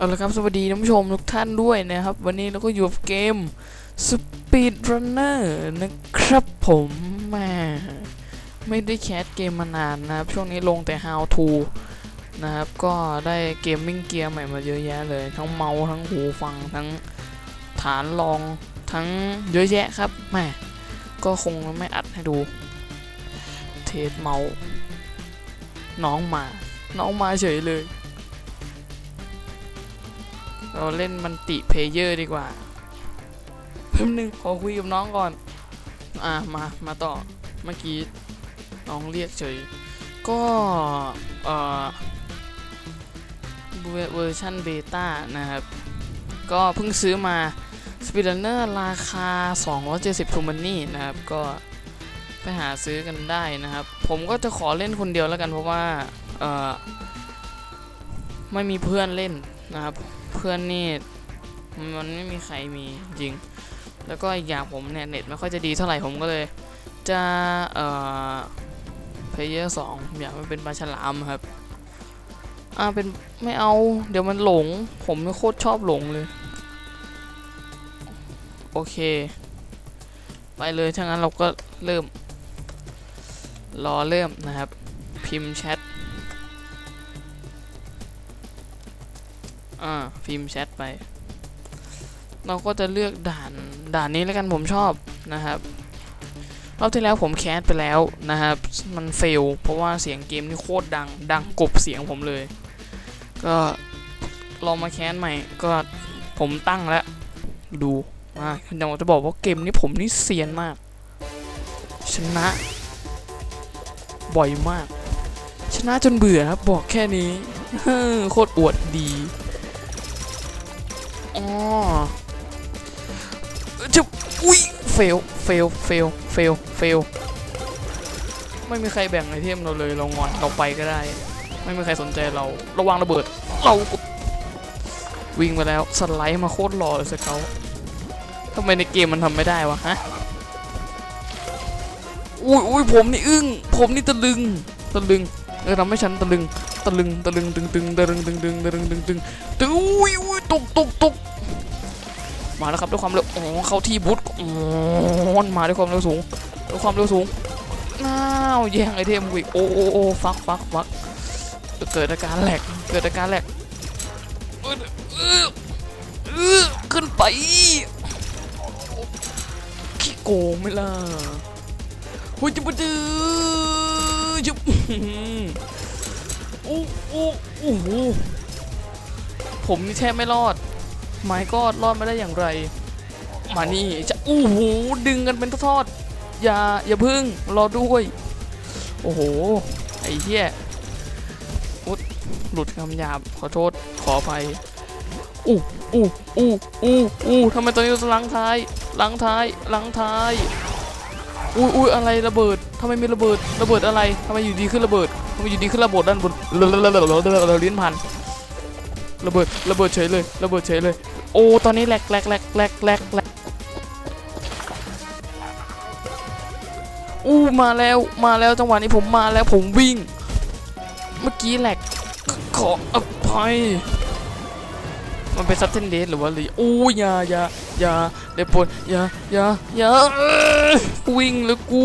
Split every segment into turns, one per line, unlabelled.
เอาละครับสวัสดีท่านผู้ชมทุกท่านด้วยนะครับ วันนี้เราก็อยู่กับเกม Speed Runner นะครับผมแม่ไม่ได้แคสเกมมานานนะครับ ช่วงนี้ลงแต่ How to นะครับ ก็ได้เกมมิ่งเกียร์ใหม่มาเยอะแยะเลย ทั้งเมาส์ทั้งหูฟังทั้งฐานรองทั้งเยอะแยะครับแม่ก็คงไม่อัดให้ดู เทสเมาส์น้องมา น้องมาเฉยเลย เราเล่นมันติเพเยอร์ดีกว่าแป๊บนึงขอคุยกับน้องก่อน อ่ามามาต่อเมื่อกี้น้องเรียกเฉย ก็ เอ่อเวอร์ชันเบต้านะครับ ก็เพิ่งซื้อมา s p e e d r u n n e r ราคา 270 t o m o n y นะครับ ก็ไปหาซื้อกันได้นะครับ ผมก็จะขอเล่นคนเดียวแล้วกันเพราะว่า เอ่อ ไม่มีเพื่อนเล่นนะครับ พื่อนนี่มันไม่มีใครมีจริง แล้วก็อีกอย่างผมเนี่ยเน็ตไม่ค่อยจะดีเท่าไหร่ผมก็เลย จะเอ่อเพลเยอร์สองอยากมันเป็นปลาฉลามครับอ่าเป็นไม่เอา เดี๋ยวมันหลง ผมไม่โคตรชอบหลงเลย โอเค ไปเลยถ้างั้นเราก็เริ่ม รอเริ่มนะครับ พิมพ์แชท พิมพ์แชทไป เราก็จะเลือกด่านด่านนี้แล้วกันผมชอบนะครับรอบที่แล้วผมแคสไปแล้วนะครับ มันเฟล เพราะว่าเสียงเกมนี่โคตรดัง ดังกบเสียงผมเลย ก็ลองมาแคสใหม่ก็ผมตั้งแล้ว ดูอ่าเดี๋ยวจะบอกว่าเกมนี้ผมนี่เซียนมาก ชนะ บ่อยมาก ชนะจนเบื่อครับบอกแค่นี้โคตรอวดดี อ๋อจะอุ้ยเฟลเฟลเฟลเฟลเฟลไม่มีใครแบ่งไอเทมเราเลยเรางอนเราไปก็ได้ ไม่มีใครสนใจเราระวังระเบิด เราวิ่งไปแล้วสไลด์มาโคตรหล่อเลยสเกลทำไมในเกมมันทำไม่ได้วะฮะอุ้ยอุ้ยผมนี่อึ้งผมนี่ตะลึงตะลึงเออทำให้ฉันตะลึง ตะลึงตะลึงตึงตึงตะลึงตึงตึงตะลึงตึงตึงตึงอุ้ยอุ้ยตกตกตกมาแล้วครับด้วยความเร็วอ๋อเข้าที่บูทอ๋อมาด้วยความเร็วสูงด้วยความเร็วสูงน้าวแย่งไอเทมกูอีกโอ้โอ้โอ้ฟักฟักฟักเกิดอาการแหลกเกิดอาการแหลกขึ้นไปขี้โกงไม่ล่ะหุ้ยจุ๊บจื้อจุ๊บ อ้โอ้โอ้โหผมนี่แทบไม่รอดไม้ก็รอดมาได้อย่างไร มานี่จะอู้หูดึงกันเป็นทอดๆอย่าอย่าพึ่งรอด้วยโอ้โหไอ้เหี้ยอุ๊ดหลุดคำหยาบขอโทษขออภัยอู้อู้อู้อู้อู้ทำไมตอนนี้เราล้างท้ายล้างท้ายล้างท้ายอุ้ยอุ้ยอะไรระเบิดทำไมมีระเบิดระเบิดอะไรทำไมอยู่ดีขึ้นระเบิด ทำไมอยู่ดีขึ้นระเบิดด้านบนเลอะเลอะเลอะเลอะเลอะเลอะลิ้นพันระเบิดระเบิดเฉยเลยระเบิดเฉยเลย โอ้ตอนนี้แหลกแหลกแหลกแหลกแหลกแหลกอู้มาแล้วมาแล้วจังหวะนี้ผมมาแล้วผมวิ่ง เมื่อกี้แหลกขออภัยมันเป็นซัตเทนเดสหรือว่าอะไรอู้ยายายาเดี๋ยวปวดยายายาวิ่งเลยกู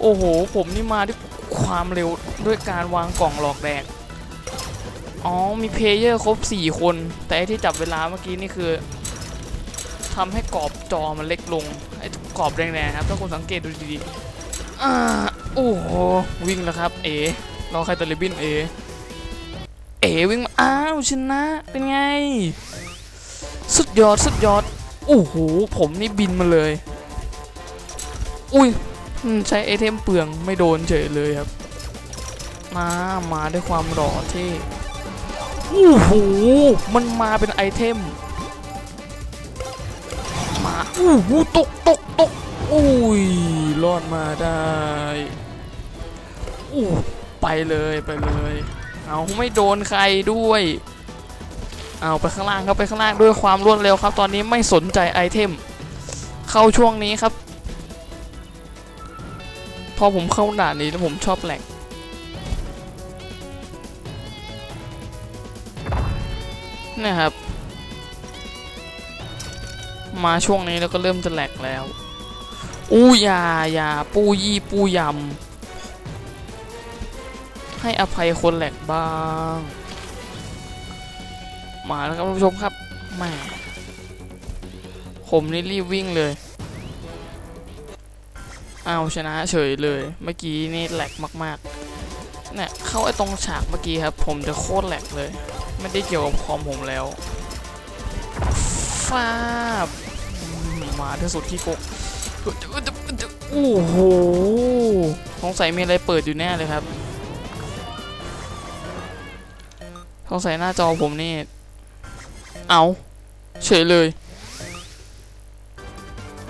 โอ้โหผมนี่มาด้วย ความเร็วด้วยการวางกล่องหลอกแดก อ๋อ มีเพลเยอร์ครบ 4 คน แต่อ้ที่จับเวลาเมื่อกี้นี่คือทำให้กรอบจอมันเล็กลง ไอ้กรอบแดงๆครับ ถ้าคุณสังเกตดูดีๆอ่าโอ้โหวิ่งแล้วครับ เอรอใครตะลิบินเอเอวิ่งมาอ้าวชนะ เป็นไง สุดยอดสุดยอด โอ้โห ผมนี่บินมาเลย อุ้ยใช้ไอเทมเปลืองไม่โดนเฉยเลยครับ มามาด้วยความหล่อเท่โอ้โหมันมาเป็นไอเทม มาโอ้โหตกตกตกอุ้ยรอดมาได้อู้ไปเลยไปเลย เอาไม่โดนใครด้วย เอาไปข้างล่างครับไปข้างล่างด้วยความรวดเร็วครับ ตอนนี้ไม่สนใจไอเทม เข้าช่วงนี้ครับ พอผมเข้าด่านนี้แล้วผมชอบแหลก นี่ครับ มาช่วงนี้แล้วก็เริ่มจะแหลกแล้ว อู้ยายาปูยี่ปูยำ ให้อภัยคนแหลกบ้าง มาแล้วครับท่านผู้ชมครับแหม่ผมนี่รีบวิ่งเลยเอาชนะเฉยเลย เมื่อกี้นี่แหลกมาก ๆ เนี่ยเข้าไอ้ตรงฉากเมื่อกี้ครับ ผมจะโคตรแหลกเลย ไม่ได้เกี่ยวกับคอมผมแล้วฟาบมาที่สุดที่โกงโอ้โหสงสัยมีอะไรเปิดอยู่แน่เลยครับสงสัยหน้าจอผมนี่ เอาเฉยเลย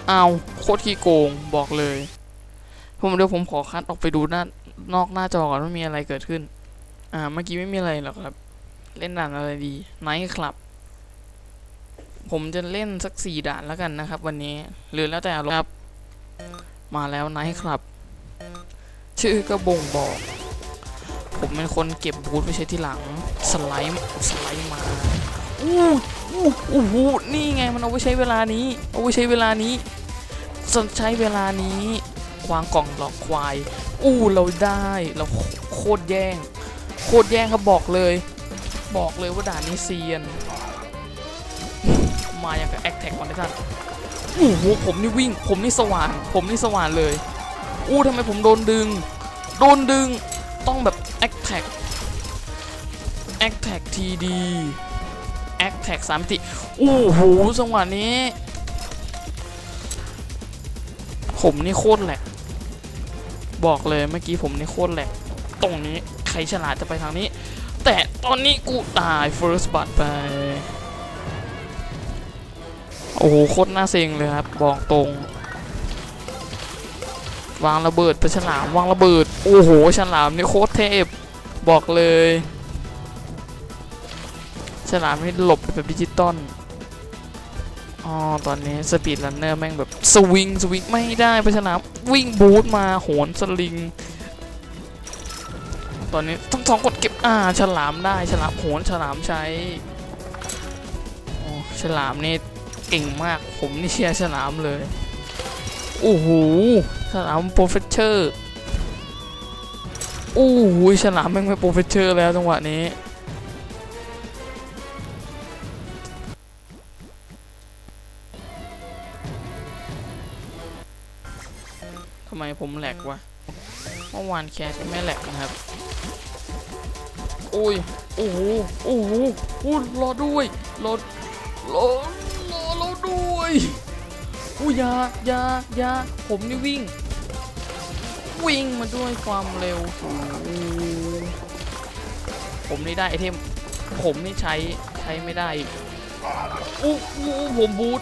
เอาโคตรขี้โกงบอกเลย ผมเดี๋ยวผมขอคัดออกไปดูหน้า นอกหน้าจอก่อนว่ามีอะไรเกิดขึ้น อ่า เมื่อกี้ไม่มีอะไรหรอกครับ เล่นด่านอะไรดีไนท์คลับ ผมจะเล่นสักสี่ด่านแล้วกันนะครับ วันนี้ หรือแล้วแต่อารมณ์ครับ มาแล้วไนท์คลับ ชื่อก็บ่งบอก ผมเป็นคนเก็บบูธไม่ใช่ที่หลัง สไลด์ สไลด์มาอู้อู้อู้หูนี่ไงมันเอาไว้ใช้เวลานี้ เอาไว้ใช้เวลานี้สนใช้เวลานี้ วางกล่องหลอกควาย อู้เราได้เราโคตรแย่ง โคตรแย่งครับบอกเลย บอกเลยว่าด่านนี้เซียน มาอย่างกับแอคแท็กคอนเทนอู้หูผมนี่วิ่ง ผมนี่สว่าน ผมนี่สว่านเลย อู้ทำไมผมโดนดึง โดนดึง ต้องแบบแอคแท็กแอคแท็กทีดีแอคแท็กสามิติอู้หูจังหวะนี้ ผมนี่โคตรแหลก บอกเลยเมื่อกี้ผมในโคตรแหลกตรงนี้ใครฉลาดจะไปทางนี้ แต่ตอนนี้กูตาย first b u t ไป โอ้โหโคตรน่าเซ็งเลยครับ บอกตรง วางระเบิดไปฉลามวางระเบิด โอ้โหฉลามนี่โคตรเทพ บอกเลย ฉลามนี่หลบแบบดิจิตอล อ๋อตอนนี้สปีดรันเนอร์แม่งแบบสวิงสวิงไม่ได้ไปฉลามวิ่งบูทมาโหนสลิง ตอนนี้ทั้งสองกดเก็บอ่าฉลามได้ฉลามโหนฉลามใช้โอ้ฉลามนี่เก่งมากผมนี่เชียร์ฉลามเลยโอ้โหฉลามโปรเฟสเชอร์โอ้โหฉลามแม่งไม่โปรเฟสเชอร์แล้วจังหวะนี้ ไมผมแหลกวะเมื่อวานแคสไม่แหลกนะครับโอ้ยโอ้โหโอ้โหโอ้รอด้วยรอรอรอเราด้วยอุ้ยยายายาผมนี่วิ่ง วิ่งมาด้วยความเร็วผมนี่ได้ไอเทมผมนี่ใช้ใช้ไม่ได้อู้อู้ผมบูท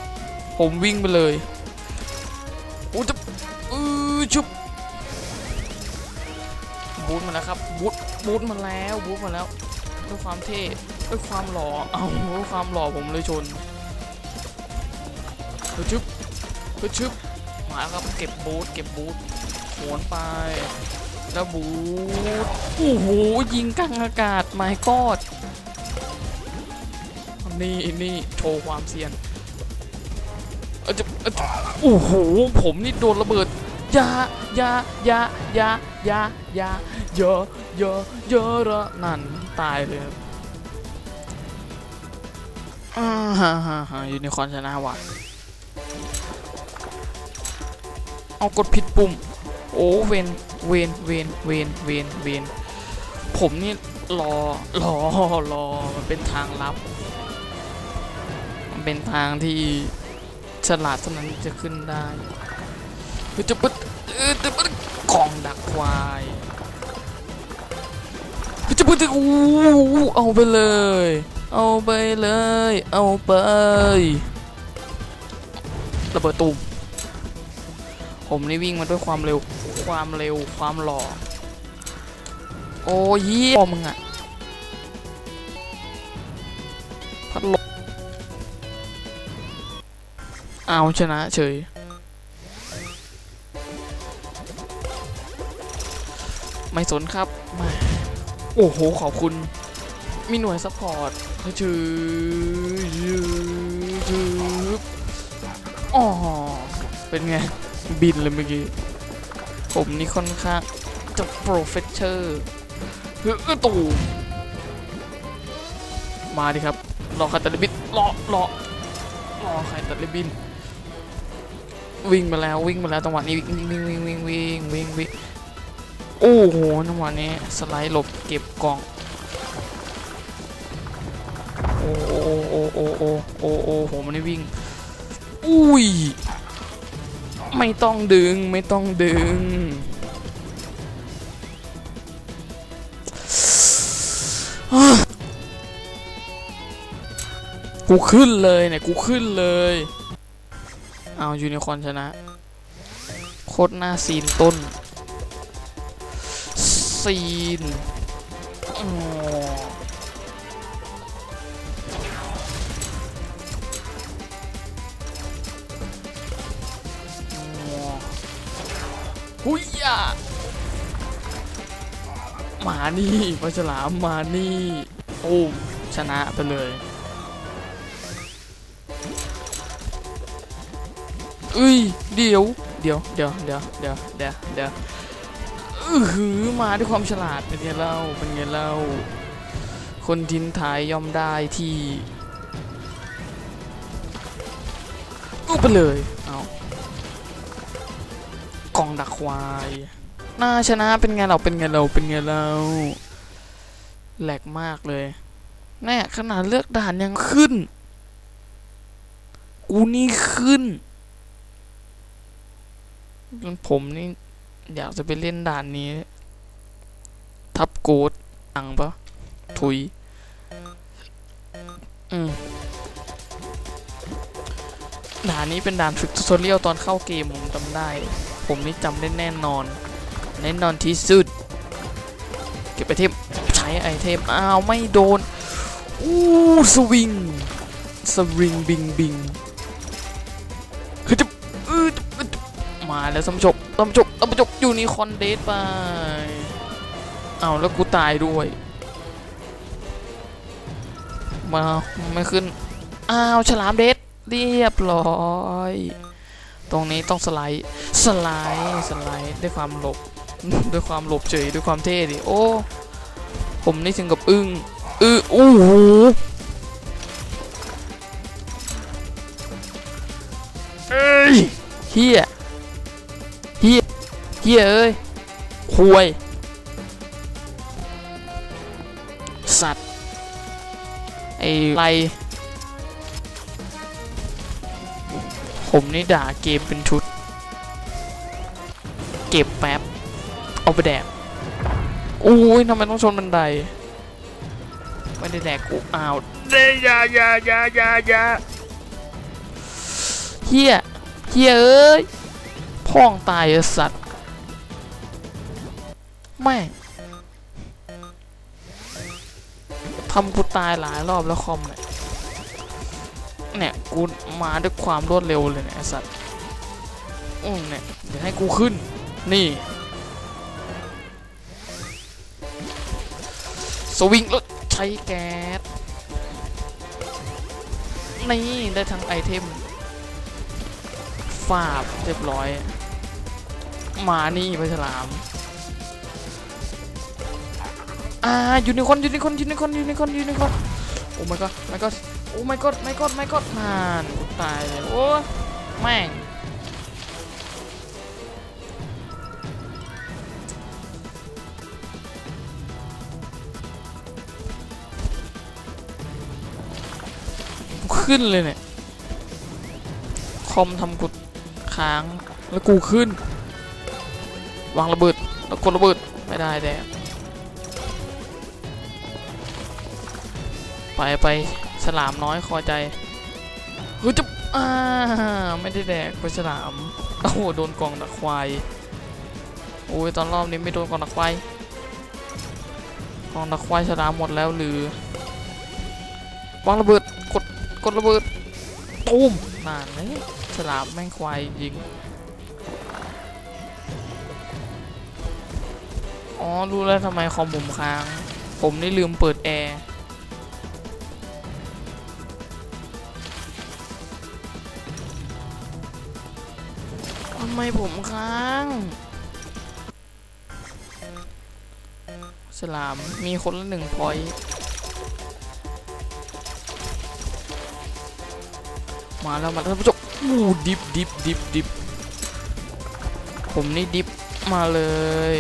ผมวิ่งไปเลยอู้จะ บูทมาแล้วครับบูทบูทมาแล้วบูทมาแล้วด้วยความเท่ด้วยความหล่อเอาด้วยความหล่อผมเลยชนเฮ้ยชึบเฮ้ยชึบมาแล้วครับเก็บบูทเก็บบูทหวนไปแล้วบูทโอ้โหยิงกลางอากาศไม่กอดนี่นี่โชว์ความเซียนเออจะเออจะโอ้โหผมนี่โดนระเบิดยายายายา ยายาเยอะเยอะเยอะนั่นตายเลยครับอ่าฮ่าฮ่าฮ่ายูนิคอร์นชนะว่ะเอากดผิดปุ่ม โอ้เวนเวนเวนเวนเวนเวนผมนี่รอรอรอมันเป็นทางลับ มันเป็นทางที่ฉลาดเท่านั้นจะขึ้นได้จะปึ๊ดเออจะปึ๊ด กองดักควายเฮ้ยจะปึ๊ดอู้เอาไปเลย เอาไปเลย เอาไประเบิดตูมผมนี่วิ่งมาด้วยความเร็ว ความเร็ว ความหล่อ โอ้ยเหี้ยมึงอะพัดลมเอาชนะเฉย ไม่สนครับแหม่โอ้โห ขอบคุณ มีหน่วยซัพพอร์ตชื่อชื่อชื่ออ๋อ เป็นไง บินเลยเมื่อกี้ ผมนี่ค่อนข้างจะโปรเฟสเชอร์เฮ้ยตูมมาดิครับ รอใครตัดริบบินรอรอรอใครตัดริบบิน วิ่งมาแล้ววิ่งมาแล้วจังหวะนี้วิ่งวิ่งวิ่งวิ่งวิ่งวิ่งวิ่ง โอ้โหจังหวะนี้สไลด์หลบเก็บกล่อง โอ้โอ้โอ้โอ้โอ้โอ้โอ้โหมันนี่วิ่ง อุ้ย ไม่ต้องดึงไม่ต้องดึง กูขึ้นเลยเนี่ย กูขึ้นเลย เอายูนิคอร์นชนะ โคตรหน้าซีนต้น ซีนหุยยะมานี่ปลาฉลามมานี่โอ้ชนะไปเลยเอ้ยเดี๋ยวเดี๋ยวเดี๋ยวเดี๋ยวเดี๋ยวเดี๋ยวเดี๋ยว อือหือมาด้วยความฉลาดเป็นไงเล่าเป็นไงเล่า คนทิ้นท้ายย่อมได้ที่อุไปเลยเอากองดักควายน่าชนะเป็นไงเราเป็นไงเราเป็นไงเราแหลกมากเลยแน่ขนาดเลือกด่านยังขึ้น กูนี่ขึ้น ผมนี่ อยากจะไปเล่นด่านนี้ ทับโกดอังปะถุย อืมด่านนี้เป็นด่านฝึกทูทอเรียลตอนเข้าเกมผมจำได้ ผมนี่จำได้แน่นอน แน่นอนที่สุด เก็บไอเทม ใช้ไอเทม อ้าว ไม่โดน อู้สวิง สวิงบิงบิง มาแล้วสมชกสมชกสมชกยูนิคอนเดทไปเอาแล้วกูตายด้วย มาไม่ขึ้น อ้าวฉลามเดทเรียบร้อยตรงนี้ต้องสไลด์สไลด์สไลด์ด้วยความหลบด้วยความหลบเฉยด้วยความเท่ดิโอ้ผมนี่ถึงกับอึ้งอืออู้หูเอ้ยเฮียเฮีย ฮียเอ้ยควยสัตว์ ไอ้ไร ผมนี่ด่าเกมเป็นชุด เก็บแป๊บ เอาไปแดกอุ้ยทำไมต้องชนบันได ไม่ได้แดกกูอ้าวเดยายายายายาเฮียเฮียเอ้ยพ่องตายไอ้สัตว์ แม่งทำกูตายหลายรอบแล้วคอมเนี่ยเนี่ยกูมาด้วยความรวดเร็วเลยเนี่ยสัตว์อืมเนี่ยเดี๋ยวให้กูขึ้น นี่ สวิงแล้วใช้แก๊ส นี่ ได้ทั้งไอเทมฟาบเรียบร้อย มานี่ไปฉลาม อ่ายูนิคอนยูนิคอนยูนิคอนยูนิคอนยูนิคอนโอ้ my god my god โอ้ my god my god my god นานตายเลยโอ้แม่งขึ้นเลยเนี่ย คอมทำกูค้างแล้วกูขึ้น วางระเบิด แล้วกดระเบิด ไม่ได้แดก ไปไปฉลามน้อยคอใจเฮ้ยจะอ่าไม่ได้แดกไปฉลามโอ้โหโดนกองดักควายโอ้ยตอนรอบนี้ไม่โดนกองดักควายกองดักควายฉลามหมดแล้วหรือวางระเบิดกดกดระเบิดตูมนานเลยฉลามแม่งควายยิงอ๋อรู้แล้วทำไมคอมผมค้าง ผมนี่ลืมเปิดแอร์ ไมผมค้าง สลาม มีคนละหนึ่งพอยมาแล้วมาแล้วท่านผู้ชมอู้ดิบดิบดิบดิบผมนี่ดิบมาเลย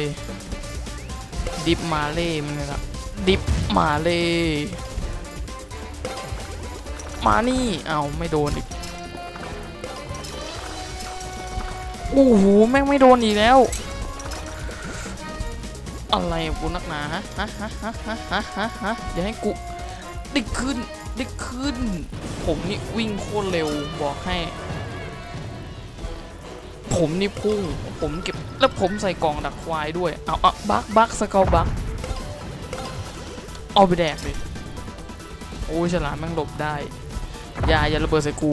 ดิบมาเล่มันเลยละดิบมาเล่มานี่ เอาไม่โดนอีก โอ้โห แม่งไม่โดนอีกแล้ว อะไรกูนักหนาฮะฮะฮะฮะฮะฮะฮะอย่าให้กูได้ขึ้นได้ขึ้น ผมนี่วิ่งโคตรเร็วบอกให้ ผมนี่พุ่ง ผมเก็บแล้วผมใส่กล่องดักควายด้วย เอาเอะบักบักสกอบักเอาไปแดกเลยโอ้ยฉลามแม่งหลบได้ อย่าอย่าระเบิดใส่กู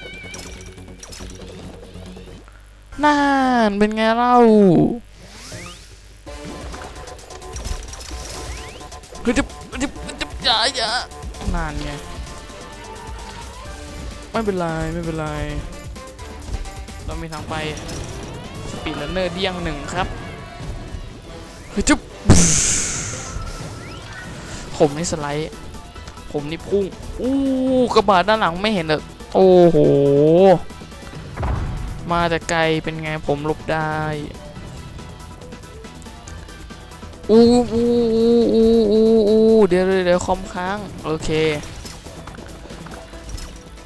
น่านเป็นไงเล่าเฮ้ยจะจะจะอย่าอย่านานไงไม่เป็นไรไม่เป็นไร เรามีทางไปสปีดลันเนอร์เดี้ยงหนึ่งครับเฮ้ยจุ๊บผมนี่สไลด์ ผมนี่พุ่ง อู้กระบะด้านหลังไม่เห็นเลยโอ้โห มาแต่ไกลเป็นไงผมหลบได้อู้อู้อู้อู้อู้เดี๋ยวเดี๋ยวเดี๋ยวคอมค้าง โอเค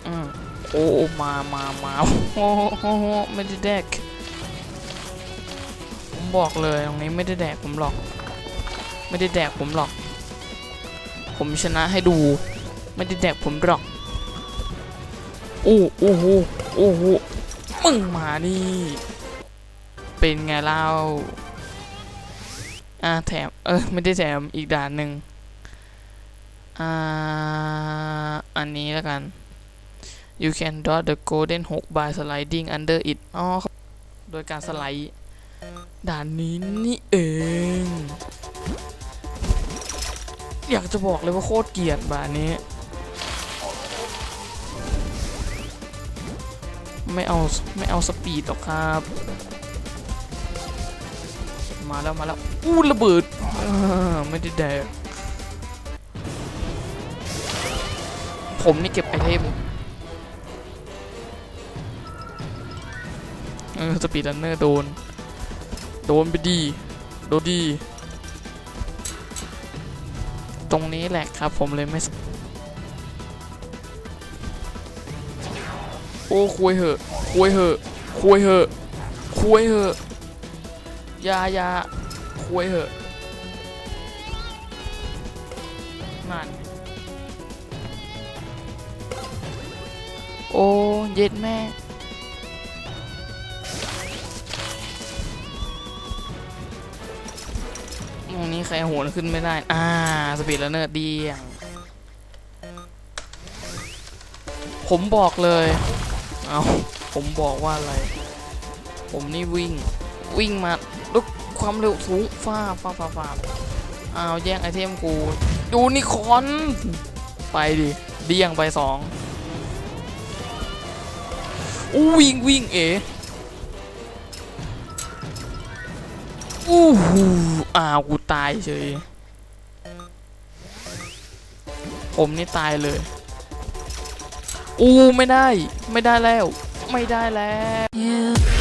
อืมโอ้มามามาโอ้โหไม่ได้แดกผมบอกเลยตรงนี้ไม่ได้แดกผมหรอก ไม่ได้แดกผมหรอก ผมชนะให้ดู ไม่ได้แดกผมหรอกโอ้โอ้โหโอ้โห มึงมานี่เป็นไงเล่าอ่าแถม เออไม่ได้แถมอีกด่านหนึ่งอ่าอันนี้แล้วกัน you can dot the golden hook by sliding under it อ๋อโดยการสไลด์ ด่านนี้นี่เอง อยากจะบอกเลยว่าโคตรเกลียดบานี้ ไม่เอาไม่เอาสปีดหรอกครับ มาแล้วมาแล้วอู้ระเบิดไม่ได้แดกผมนี่เก็บไอเทมเออสปีดรันเนอร์โดน โดนไปดี โดนดี ตรงนี้แหละครับผมเลยไม่ โอ้คุยเหอะคุยเหอะคุยเหอะคุยเหอะยายาคุยเหอะนั่นโอ้เย็ดแม่ตรงนี้ใครโหนขึ้นไม่ได้ อ่า สปีดแล้วเนอร์เดียงผมบอกเลย เอาผมบอกว่าอะไร ผมนี่วิ่ง วิ่งมาด้วยความเร็วสูงฟ้าฟ้าฟ้าฟ้าอ้าแย่งไอเทมกูยูนิคอน ไปดิเดียงไปสองอู้วิ่งวิ่งเอ๋อู้หูอ้าวกูตายเฉย ผมนี่ตายเลย อู้ไม่ได้ ไม่ได้แล้ว ไม่ได้แล้ว